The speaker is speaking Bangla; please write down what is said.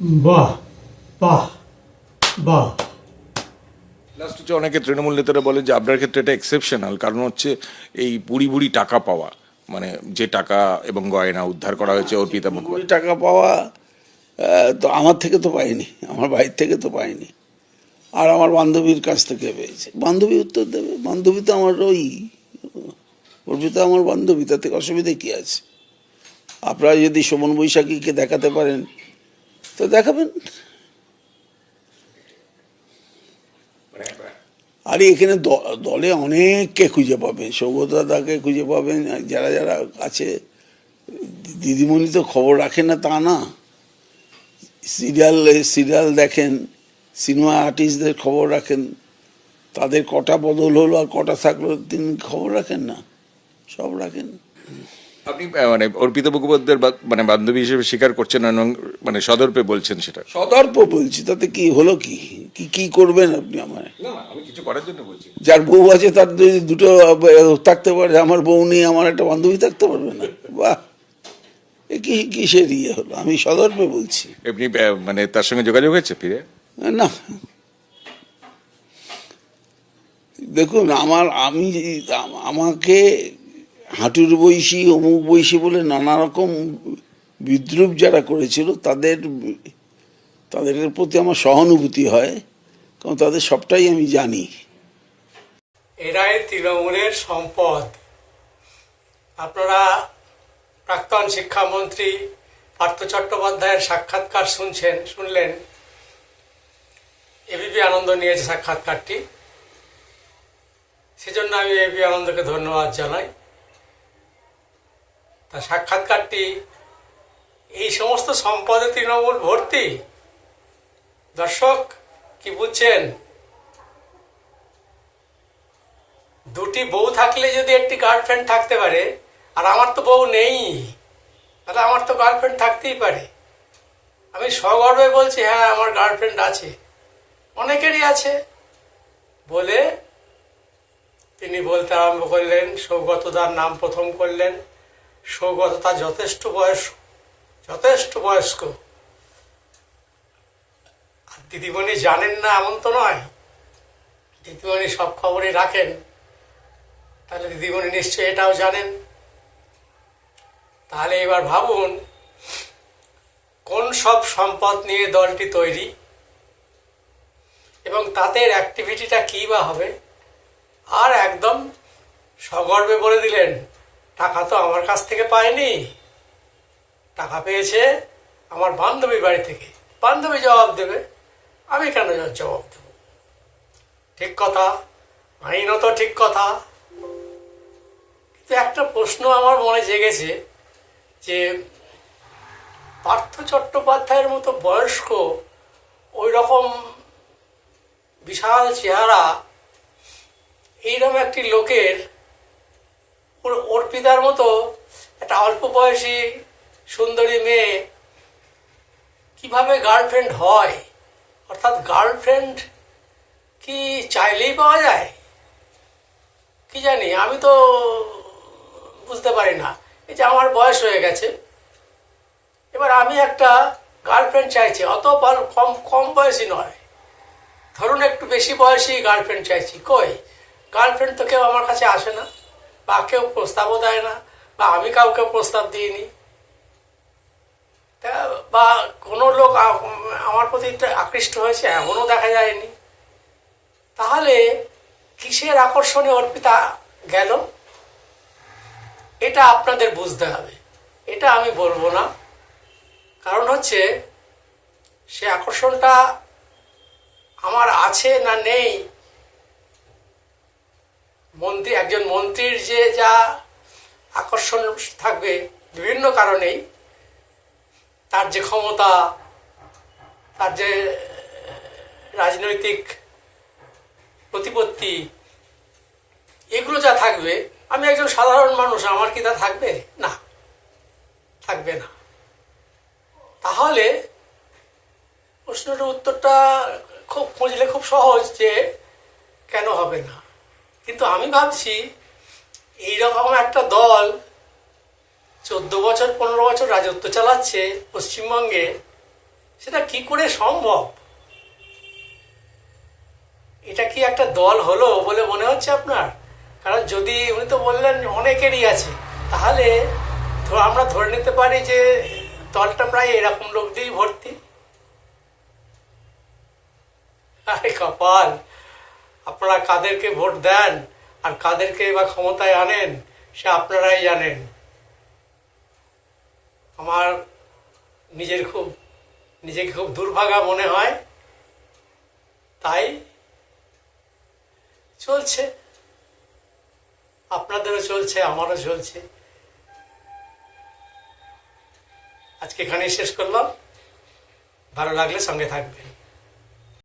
বাহ বাহ বাহ লাস্ট হচ্ছে অনেকে তৃণমূল নেতারা বলে যে আপনার ক্ষেত্রে এটা এক্সেপশনাল কারণ হচ্ছে এই বুড়ি বুড়ি টাকা পাওয়া মানে যে টাকা এবং গয়না উদ্ধার করা হয়েছে অর্পিতা মুখোপাধ্যায়। টাকা পাওয়া তো আমার থেকে তো পাইনি আমার বাড়ির থেকে তো পাইনি। আর আমার বান্ধবীর কাছ থেকে পেয়েছে। বান্ধবী উত্তর দেবে বান্ধবী তো আমার ওই অর্পিতা আমার বান্ধবী তাতে অসুবিধা কী আছে? আপনারা যদি শোভন বৈশাখীকে দেখাতে পারেন তো দেখাবেন। আর এখানে দলে অনেককে খুঁজে পাবেন সৌগত দাদাকে খুঁজে পাবেন, যারা যারা আছে। দিদিমণি তো খবর রাখেন না তা না। সিরিয়াল সিরিয়াল দেখেন, সিনেমা আর্টিস্টদের খবর রাখেন। তাদের কটা বদল হলো আর কটা থাকল তিনি খবর রাখেন না। সব রাখেন। আপনি মানে অর্পিত মুখোপাধ্যায়ের মানে বান্ধবী হিসেবে স্বীকার করছেন এবং মানে সদর্পে বলছেন সেটা? সদর্প বলছি তাতে কি হলো কি? কি কি করবেন আপনি আমার আমি কিছু করার জন্য বলছি। যার বউ আছে তার যদি দুটো থাকতে পারে আমার বউ নিয়ে আমার একটা বান্ধবী থাকতে পারবে না। বাহ! এ কি কিসের ইয়ে হলো? আমি সদর্পে বলছি। আহ, মানে তার সঙ্গে যোগাযোগ হয়েছে ফিরে? না। দেখুন আমার আমি আমাকে হাঁটুর বৈশী অমুক বৈশী বলে নানা রকম বিদ্রুপ যারা করেছিল, তাদের তাদের প্রতি আমার সহানুভূতি হয়, কারণ তাদের সবটাই আমি জানি। এরাই তৃণমূলের সম্পদ। আপনারা প্রাক্তন শিক্ষামন্ত্রী পার্থ চট্টোপাধ্যায়ের সাক্ষাৎকার শুনছেন, শুনলেন? এবিপি আনন্দ নিয়েছে সাক্ষাৎকারটি। সেজন্য আমি এবিপি আনন্দকে ধন্যবাদ জানাই। তা সাক্ষাৎকারটি, এই সমস্ত সম্পদে তৃণমূল ভর্তি? দর্শক, কি বুঝছেন? দুটি বউ থাকলে যদি একটি গার্লফ্রেন্ড থাকতে পারে, আর আমার তো বউ নেই, তাহলে আমার তো গার্লফ্রেন্ড থাকতেই পারে। আমি সগর্বে বলছি হ্যাঁ আমার গার্লফ্রেন্ড আছে। অনেকেরই আছে। বলে তিনি বলতে আরম্ভ করলেন, সৌগতদার নাম প্রথম করলেন। সৌগত যথেষ্ট বয়স, যথেষ্ট বয়স্ক। আর দিদিমণি জানেন না এমন তো নয়। দিদিমণি সব খবরই রাখেন। তাহলে দিদিমণি নিশ্চয়ই এটাও জানেন। তাহলে এবার ভাবুন, কোন সব সম্পদ নিয়ে দলটি তৈরি? এবং তাদের অ্যাক্টিভিটিটা কী বা হবে? আর একদম সগর্বে বলে দিলেন টাকা তো আমার কাছ থেকে পায়নি। টাকা পেয়েছে আমার বান্ধবী বাড়ি থেকে। বান্ধবী জবাব দেবে। আমি কেন জবাব দেব? ঠিক কথা। আইনত ঠিক কথা। কিন্তু একটা প্রশ্ন আমার মনে জেগেছে যে পার্থ চট্টোপাধ্যায়ের মতো বয়স্ক ওই রকম বিশাল চেহারা, এইরকম একটি লোকের অর্পিতার মতো একটা অল্প বয়সী সুন্দরী মেয়ে কীভাবে গার্লফ্রেন্ড হয়? অর্থাৎ গার্লফ্রেন্ড কি চাইলেই পাওয়া যায়? কি জানি, আমি তো বুঝতে পারি না। এই যে আমার বয়স হয়ে গেছে, এবার আমি একটা গার্লফ্রেন্ড চাইছি, অত কম কম বয়সী নয়। ধরুন একটু বেশি বয়সী গার্লফ্রেন্ড চাইছি। কই? গার্লফ্রেন্ড তো কেউ আমার কাছে আসে না। বা কেউ প্রস্তাবও দেয় না, বা আমি কাউকে প্রস্তাব দিইনি। বা কোনো লোক আমার প্রতি আকৃষ্ট হয়েছে, এমনও দেখা যায়নি। তাহলে কিসের আকর্ষণে অর্পিতা গেল? এটা আপনাদের বুঝতে হবে। এটা আমি বলব না। কারণ হচ্ছে, সে আকর্ষণটা আমার আছে না নেই একজন মন্ত্রীর যে যা আকর্ষণ থাকবে বিভিন্ন কারণেই, তার যে ক্ষমতা, তার যে, রাজনৈতিক প্রতিপত্তি, এগুলো যা থাকবে, আমি একজন সাধারণ মানুষ, আমার কি তা থাকবে? না থাকবে না। তাহলে প্রশ্নটার উত্তরটা খুব, খুঁজলে খুব সহজ যে কেন হবে না। কিন্তু আমি ভাবছি এইরকম একটা দল চোদ্দ বছর, পনেরো বছর রাজত্ব চালাচ্ছে পশ্চিমবঙ্গে, সেটা কি করে সম্ভব? এটা কি একটা দল হলো বলে মনে হচ্ছে আপনার? কারণ যদি উনি তো বললেন অনেকেরই আছে, তাহলে আমরা ধরে নিতে পারি যে দলটা প্রায় এরকম লোক দিয়েই ভর্তি। আরে কপাল, আপনারা কাদেরকে ভোট দেন? আর কাদেরকে বা ক্ষমতায় আনেন, সে আপনারাই জানেন। আমার নিজের খুব, নিজেকে খুব দুর্ভাগা মনে হয়। তাই চলছে। আপনাদেরও চলছে, আমারও চলছে। আজকে এখানেই শেষ করলাম। ভালো লাগলে সঙ্গে থাকবেন।